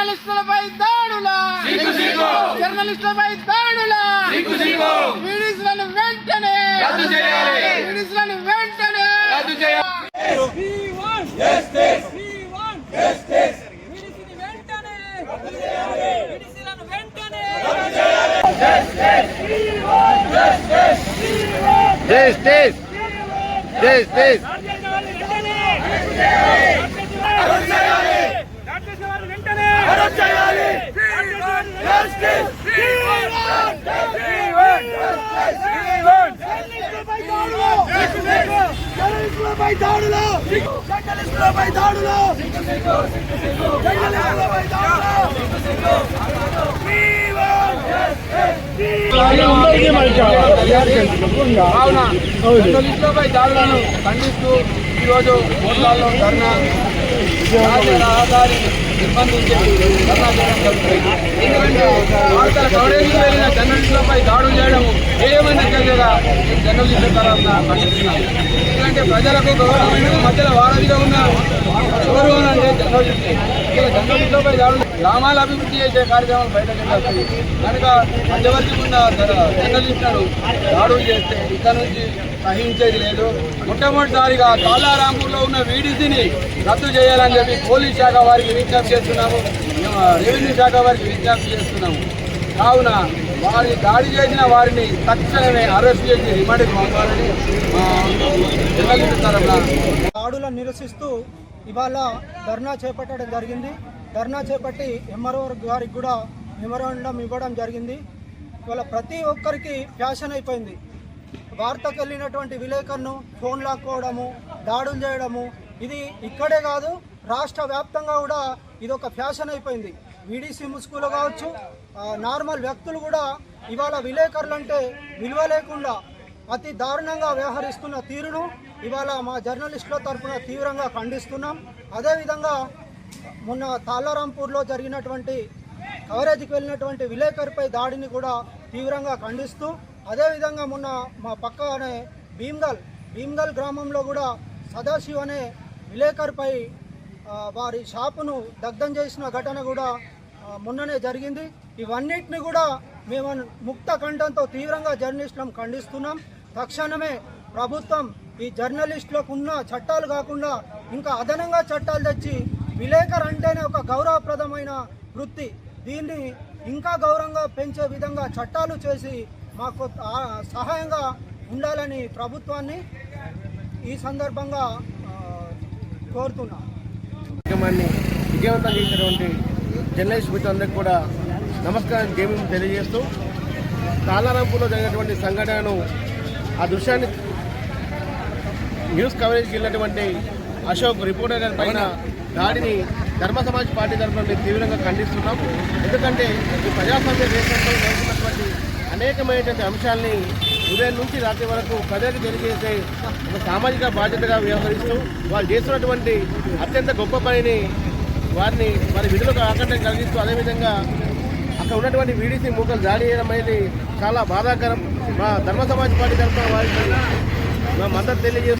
జర్నలిస్టులపై దాడుల. సిగ్గు సిగ్గు. వీడియోలను వెంటనే. వీడియోలను వెంటనే. justice. Want justice. జర్నలిస్టులపై దాడులు దాడులను ఖండిస్తూ ఈరోజు మోటార్లో ధర్నా రహదారి నిర్బంధించి ధర్నా చేయడం జరుగుతుంది ఎందుకంటే వార్తల కవరేజ్కి వెళ్ళిన జర్నలిస్టులపై దాడులు చేయడం ఏమైనా చర్యగా మేము జర్నలిస్టుల తరఫున ఖండిస్తున్నాం ఎందుకంటే ప్రజలకు గౌరవమైన మధ్యలో వారధిగా ఉన్న గౌరవం అంటే జర్నలిస్టులే ఇక్కడ జర్నలిస్టులపై దాడులు గ్రామాల అభివృద్ధి చేసే కార్యక్రమాలు బయటకు వస్తాయి కనుక మధ్యవర్తి ఉన్న జర్నలిస్టులను దాడులు చేస్తే ఇక్కడ నుంచి సహించేది లేదు. మొట్టమొదటిసారిగా కాలారాంపూర్లో ఉన్న వీడిసిని రద్దు చేయాలని చెప్పి పోలీస్ శాఖ వారికి విజ్ఞప్తి చేస్తున్నాము. రెవెన్యూ శాఖ వారికి విజ్ఞప్తి చేస్తున్నాము. కావున వారి దాడి చేసిన వారిని తక్షణమే అరెస్ట్ చేసి రిమాండ్కి పంపాలని మా తరఫున దాడులను నిరసిస్తూ ఇవాళ ధర్నా చేపట్టడం జరిగింది. ధర్నా చేపట్టి ఎంఆర్ఓ గారికి కూడా మెమరాండం ఇవ్వడం జరిగింది. ఇవాళ ప్రతి ఒక్కరికి ఫ్యాషన్ అయిపోయింది. వార్తకు వెళ్ళినటువంటి విలేకరును ఫోన్ లాక్కోవడము దాడులు చేయడము ఇది ఇక్కడే కాదు రాష్ట్ర వ్యాప్తంగా కూడా ఇది ఒక ఫ్యాషన్ అయిపోయింది. వీడీసీ ముసుగులు కావచ్చు నార్మల్ వ్యక్తులు కూడా ఇవాళ విలేకరులు అంటే విలువ లేకుండా అతి దారుణంగా వ్యవహరిస్తున్న తీరును ఇవాళ మా జర్నలిస్టుల తరఫున తీవ్రంగా ఖండిస్తున్నాం. అదేవిధంగా మొన్న తాళారాంపూర్లో జరిగినటువంటి కవరేజ్కి వెళ్ళినటువంటి విలేకరిపై దాడిని కూడా తీవ్రంగా ఖండిస్తూ అదేవిధంగా మొన్న మా పక్కనే భీమ్గల్ భీమ్గల్ గ్రామంలో కూడా సదాశివ్ అనే విలేకరిపై వారి షాపును దగ్ధం చేసిన ఘటన కూడా మొన్ననే జరిగింది. ఇవన్నిటిని కూడా మేము ముక్త కంఠంతో తీవ్రంగా జర్నలిస్టులను ఖండిస్తున్నాం. తక్షణమే ప్రభుత్వం ఈ జర్నలిస్టులకు ఉన్న చట్టాలు కాకుండా ఇంకా అదనంగా చట్టాలు తెచ్చి విలేకరు అంటేనే ఒక గౌరవప్రదమైన వృత్తి. దీన్ని ఇంకా గౌరవంగా పెంచే విధంగా చట్టాలు చేసి మాకు సహాయంగా ఉండాలని ప్రభుత్వాన్ని ఈ సందర్భంగా ఆ, విజయవంతం చేసినటువంటి జర్నలిస్ట్ మిత్రులందరికీ కూడా నమస్కారం గేమ్ తెలియజేస్తూ తాళారాంపూర్లో జరిగినటువంటి సంఘటనను ఆ దృశ్యాన్ని న్యూస్ కవరేజ్కి వెళ్ళినటువంటి అశోక్ రిపోర్టర్ గారి పైన దాడిని ధర్మ సమాజ్ పార్టీ తరఫున మేము తీవ్రంగా ఖండిస్తున్నాం. ఎందుకంటే ఈ ప్రజాస్వామ్య దేశంలో జరుగుతున్నటువంటి అనేకమైనటువంటి అంశాలని ఉదయం నుంచి రాత్రి వరకు ప్రజలకు తెలియజేసే ఒక సామాజిక బాధ్యతగా వ్యవహరిస్తూ వాళ్ళు చేస్తున్నటువంటి అత్యంత గొప్ప పనిని వారిని వారి విధులకు ఆకంఠం కలిగిస్తూ అదేవిధంగా అక్కడ ఉన్నటువంటి వీడీసీ మూకలు దాడి చేయడం అనేది చాలా బాధాకరం. మా ధర్మ సమాజ్ పార్టీ తరఫున వారికి మా మద్దతు తెలియజేస్తూ